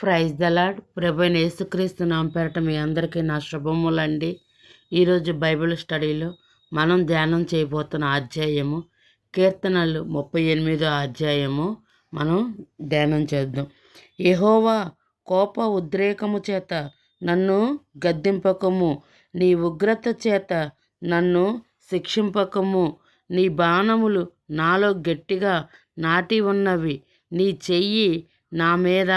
Praise the Lord lord ప్రభైన యేసుక్రీస్తు నాంపేరట మీ అందరికీ నా శుభములండి. ఈరోజు బైబిల్ స్టడీలో మనం ధ్యానం చేయబోతున్న అధ్యాయము కీర్తనలు ముప్పై ఎనిమిదో అధ్యాయము మనం ధ్యానం చేద్దాం. యహోవా కోప ఉద్రేకము చేత నన్ను గద్దింపకము నీ ఉగ్రత చేత నన్ను శిక్షింపకము నీ బాణములు నాలో గట్టిగా నాటి ఉన్నవి నీ చెయ్యి నా మీద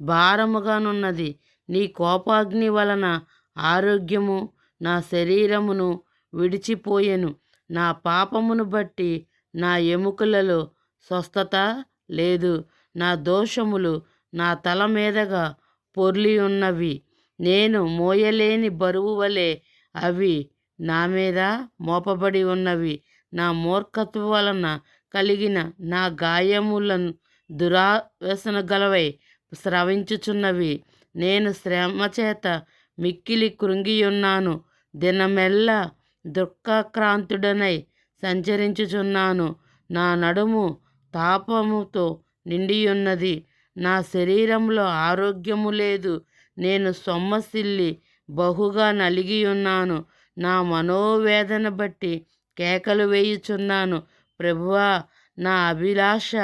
భారముగానున్నది. నీ కోపాగ్ని వలన ఆరోగ్యము నా శరీరమును విడిచిపోయెను. నా పాపమును బట్టి నా ఎముకలలో స్వస్థత లేదు. నా దోషములు నా తల మీదగా పొర్లి ఉన్నవి నేను మోయలేని బరువు వలె అవి నా మీద మోపబడి ఉన్నవి. నా మూర్ఖత్వ వలన కలిగిన నా గాయములను దురావ్యసన గలవై స్రవించుచున్నవి. నేను శ్రమ చేత మిక్కిలి కృంగియున్నాను. దినమెల్లా దుఃఖక్రాంతుడనై సంచరించుచున్నాను. నా నడుము తాపముతో నిండియున్నది. నా శరీరంలో ఆరోగ్యము లేదు. నేను సొమ్మసిల్లి బహుగా నలిగి ఉన్నాను నా మనోవేదన బట్టి కేకలు వేయుచున్నాను. ప్రభువా నా అభిలాష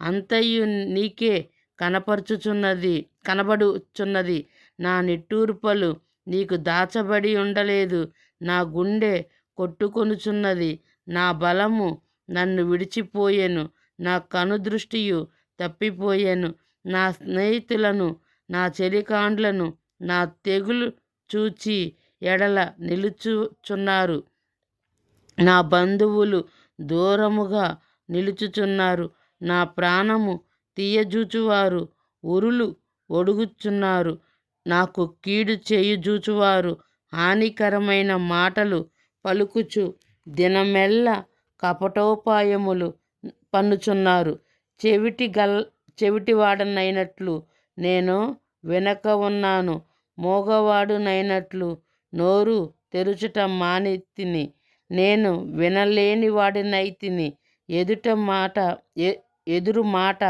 అంతయు నీకే కనపరుచుచున్నది కనబడుచున్నది. నా నిట్టూర్పలు నీకు దాచబడి ఉండలేదు. నా గుండె కొట్టుకొనుచున్నది. నా బలము నన్ను విడిచిపోయెను. నా కనుదృష్టియు తప్పిపోయెను. నా స్నేహితులను నా చెలికాండ్లను నా తెగులు చూచి ఎడల నిలుచుచున్నారు. నా బంధువులు దూరముగా నిలుచుచున్నారు. నా ప్రాణము తీయజూచువారు. ఉరులు ఒడుగుచున్నారు. నాకు కీడు చేయుజూచువారు. హానికరమైన మాటలు పలుకుచు దినమెల్ల కపటోపాయములు పన్నుచున్నారు. చెవిటి గల్ చెవిటివాడనైనట్లు నేను వెనక ఉన్నాను. మోగవాడునైనట్లు నోరు తెరుచుట మాని తిని నేను వినలేని వాడినైతిని ఎదుట మాట ఎదురు మాట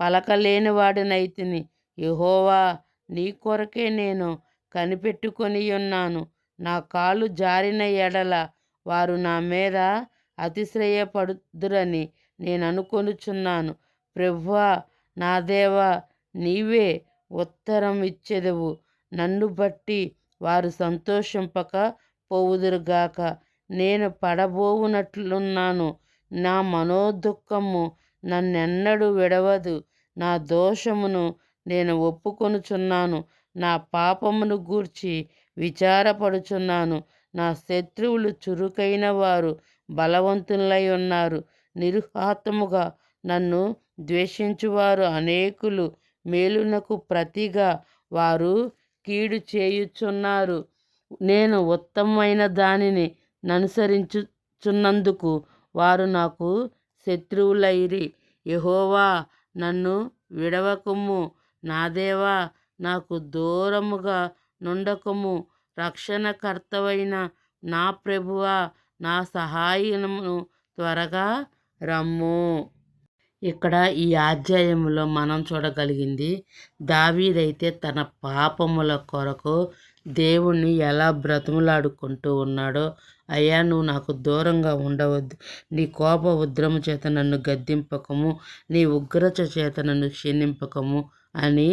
పలకలేనివాడినైతిని. యహోవా నీ కొరకే నేను కనిపెట్టుకొని ఉన్నాను. నా కాలు జారిన ఎడల వారు నా మీద అతిశ్రయపడుదురని నేను అనుకొనుచున్నాను ప్రభువా నా దేవా నీవే ఉత్తరం ఇచ్చెదవు నన్ను బట్టి వారు సంతోషింపక పోవుదురుగాక. నేను పడబోవునట్లున్నాను. నా మనోదుఖము నన్నెన్నడూ విడవదు. నా దోషమును నేను ఒప్పుకొనుచున్నాను. నా పాపమును గూర్చి విచారపడుచున్నాను. నా శత్రువులు చురుకైన వారు బలవంతులై ఉన్నారు. నిరుహాతముగా నన్ను ద్వేషించువారు అనేకులు మేలునకు ప్రతిగా వారు కీడు చేయుచున్నారు. నేను ఉత్తమమైన దానిని ననుసరించుచున్నందుకు వారు నాకు శత్రువులైరి. యహోవా నన్ను విడవకుము. నా దేవా నాకు దూరముగా నుండకుము. రక్షణకర్తవైన నా ప్రభువా నా సహాయమును త్వరగా రమ్ము. ఇక్కడ ఈ అధ్యాయంలో మనం చూడగలిగింది దావీదైతే తన పాపముల కొరకు దేవుణ్ణి ఎలా బ్రతుములాడుకుంటూ ఉన్నాడో అయ్యా నువ్వు నాకు దూరంగా ఉండవద్దు. నీ కోప ఉద్రము చేత నన్ను గద్దింపకము. నీ ఉగ్రత చేత నన్ను క్షీణింపకము అని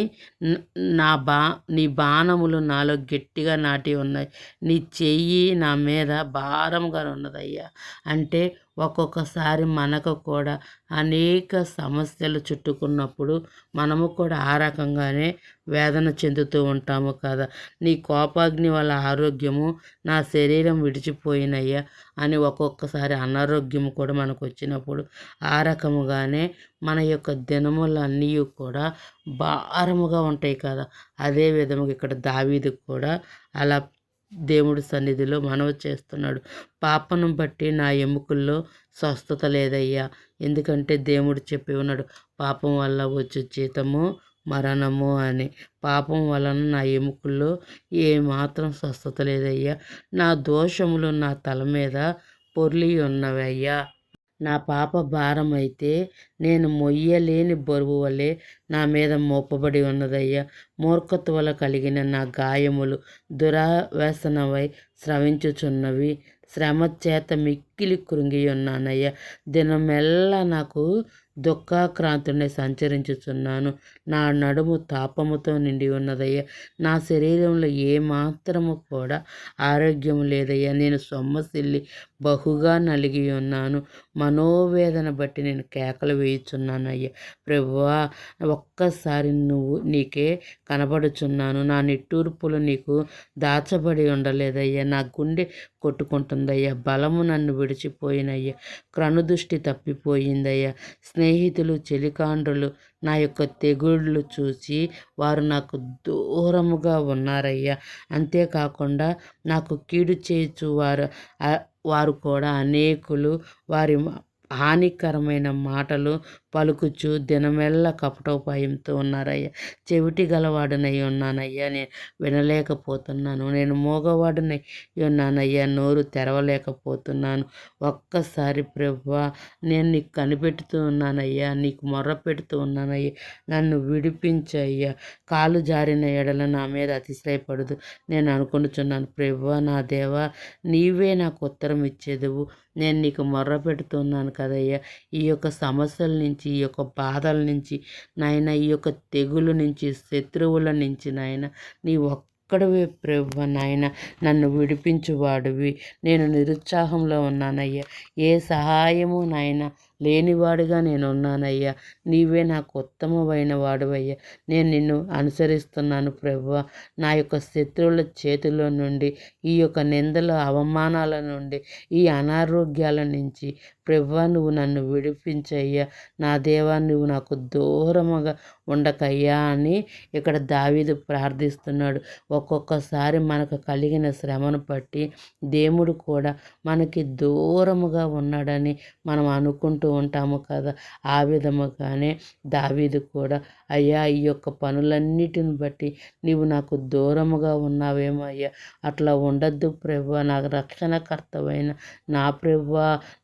నా బా నీ బాణములు నాలో గట్టిగా నాటి ఉన్నాయి. నీ చెయ్యి నా మీద భారంగా ఉన్నదయ్యా అంటే ఒక్కొక్కసారి మనకు కూడా అనేక సమస్యలు చుట్టుకున్నప్పుడు మనము కూడా ఆ రకంగానే వేదన చెందుతూ ఉంటాము కదా. నీ కోపాగ్ని వల్ల ఆరోగ్యము నా శరీరం విడిచిపోయినయ్యా అని ఒక్కొక్కసారి అనారోగ్యం కూడా మనకు వచ్చినప్పుడు ఆ రకముగానే మన యొక్క దినములన్నీ కూడా భారముగా ఉంటాయి కదా. అదే విధముగా ఇక్కడ దావీది కూడా అలా దేవుడి సన్నిధిలో మనవి చేస్తున్నాడు. పాపను బట్టి నా ఎముకల్లో స్వస్థత లేదయ్యా. ఎందుకంటే దేవుడు చెప్పి ఉన్నాడు పాపం వల్ల వచ్చే జీతము మరణము అని. పాపం వలన నా ఎముకల్లో ఏమాత్రం స్వస్థత లేదయ్యా. నా దోషములు నా తల మీద పొర్లి ఉన్నవయ్యా. నా పాప భారమైతే నేను మొయ్యలేని బరువు వలె నా మీద మోపబడి ఉన్నదయ్యా. మూర్ఖత్వల కలిగిన నా గాయములు దురావ్యసనమై స్రవించుచున్నవి. శ్రమ చేత మిక్కిలి కృంగి ఉన్నానయ్యా దినమెల్లా నాకు దుఃఖాక్రాంతుడిని సంచరించుచున్నాను. నా నడుము తాపముతో నిండి ఉన్నదయ్యా. నా శరీరంలో ఏమాత్రము కూడా ఆరోగ్యం లేదయ్యా. నేను సొమ్మసిల్లి బహుగా నలిగి ఉన్నాను. మనోవేదన బట్టి నేను కేకలు వేయుచున్నానయ్యా. ప్రభువా ఒక్కసారి నువ్వు నీకే కనబడుచున్నాను. నా నిట్టూర్పులు నీకు దాచబడి ఉండలేదయ్యా. నా గుండె కొట్టుకుంటుందయ్యా. బలము నన్ను విడిచిపోయినయ్యా. క్రనుదృష్టి తప్పిపోయిందయ్యా. స్నేహితులు చెలికాండ్రులు నా యొక్క తెగుళ్ళు చూసి వారు నాకు దూరముగా ఉన్నారయ్యా. అంతేకాకుండా నాకు కీడు చేయుచు వారు వారు కూడా అనేకులు. వారి హానికరమైన మాటలు పలుకుచు దినమెల్ల కపటోపాయంతో ఉన్నారయ్యా. చెవిటి గలవాడునై ఉన్నానయ్యా. నేను వినలేకపోతున్నాను. నేను మూగవాడునై ఉన్నానయ్యా. నోరు తెరవలేకపోతున్నాను. ఒక్కసారి ప్రభా నేను నీకు కనిపెడుతూ ఉన్నానయ్యా. నీకు మొర్ర పెడుతూ ఉన్నానయ్యా. నన్ను విడిపించయ్యా. కాలు జారిన ఎడల నా మీద అతిశయపడదు. నేను అనుకుంటున్నాను ప్రభా నా దేవా నీవే నాకు ఉత్తరం ఇచ్చేదువు నేను నీకు మొర్ర పెడుతున్నాను కదయ్యా. ఈ యొక్క సమస్యల నుంచి ఈ యొక్క బాధల నుంచి నాయన ఈ యొక్క తెగుల నుంచి శత్రువుల నుంచి నాయన నీ ఒక్కడవే ప్రభు నాయన నన్ను విడిపించువాడివి. నేను నిరుత్సాహంలో ఉన్నానయ్యా. ఏ సహాయము నాయన లేనివాడుగా నేను ఉన్నానయ్యా నీవే నాకు ఉత్తమమైన వాడువయ్యా. నేను నిన్ను అనుసరిస్తున్నాను ప్రభు నా యొక్క శత్రువుల చేతిలో నుండి ఈ యొక్క నిందల అవమానాల నుండి ఈ అనారోగ్యాల నుంచి ప్రభు నువ్వు నన్ను విడిపించయ్యా. నా దేవా నువ్వు నాకు దూరముగా ఉండకయ్యా అని ఇక్కడ దావీదు ప్రార్థిస్తున్నాడు. ఒక్కొక్కసారి మనకు కలిగిన శ్రమను బట్టి దేవుడు కూడా మనకి దూరముగా ఉన్నాడని మనం అనుకుంటూ అనుకుంటూ ఉంటాము కదా! ఆ విధముగానే దావీదు కూడా అయ్యా ఈ యొక్క పనులన్నిటిని బట్టి నీవు నాకు దూరముగా ఉన్నావేమో అయ్యా! అట్లా ఉండద్దు ప్రభు నాకు రక్షణకర్తవైన నా ప్రభు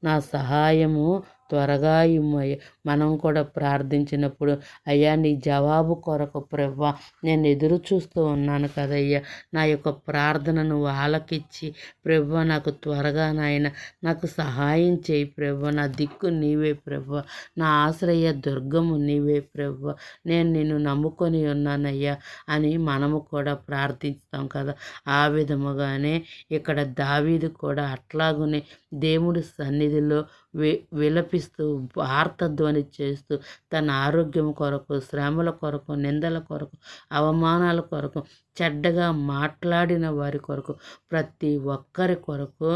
నా సహాయము త్వరగా ఇమ్మయ్య మనం కూడా ప్రార్థించినప్పుడు అయ్యా నీ జవాబు కొరకు ప్రభా నేను ఎదురు చూస్తూ ఉన్నాను కదయ్యా. నా యొక్క ప్రార్థనను ఆలకిచ్చి ప్రభు నాకు త్వరగా నాయన నాకు సహాయం చేయి ప్రభ నా దిక్కు నీవే ప్రభు నా ఆశ్రయ దుర్గము నీవే ప్రభు నేను నిన్ను నమ్ముకొని ఉన్నానయ్యా అని మనము కూడా ప్రార్థిస్తాం కదా. ఆ విధముగానే ఇక్కడ దావీదు కూడా అట్లాగునే దేవుడి సన్నిధిలో వి విలపిస్తూ ఆర్తధ్వని చేస్తూ తన ఆరోగ్యం కొరకు శ్రమల కొరకు నిందల కొరకు అవమానాల కొరకు చెడ్డగా మాట్లాడిన వారి కొరకు ప్రతి ఒక్కరి కొరకు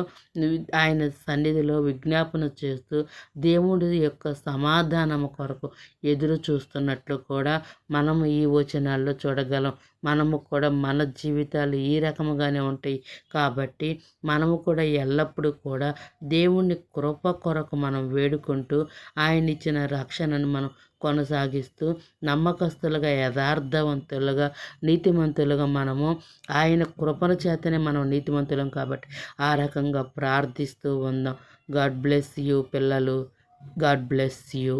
ఆయన సన్నిధిలో విజ్ఞాపన చేస్తూ దేవుడి యొక్క సమాధానం కొరకు ఎదురు చూస్తున్నట్లు కూడా మనము ఈ వచనాల్లో చూడగలం. మనము కూడా మన జీవితాలు ఈ రకముగానే ఉంటాయి. కాబట్టి మనము కూడా ఎల్లప్పుడూ కూడా దేవుణ్ణి కృప కొరకు మనం వేడుకుంటూ ఆయన ఇచ్చిన రక్షణను మనం కొనసాగిస్తూ నమ్మకస్తులుగా యథార్థవంతులుగా నీతిమంతులుగా మనము ఆయన కృపణ చేతనే మనం నీతిమంతులం కాబట్టి ఆ రకంగా ప్రార్థిస్తూ ఉందాం. గాడ్ బ్లెస్ యూ పిల్లలు. God bless you.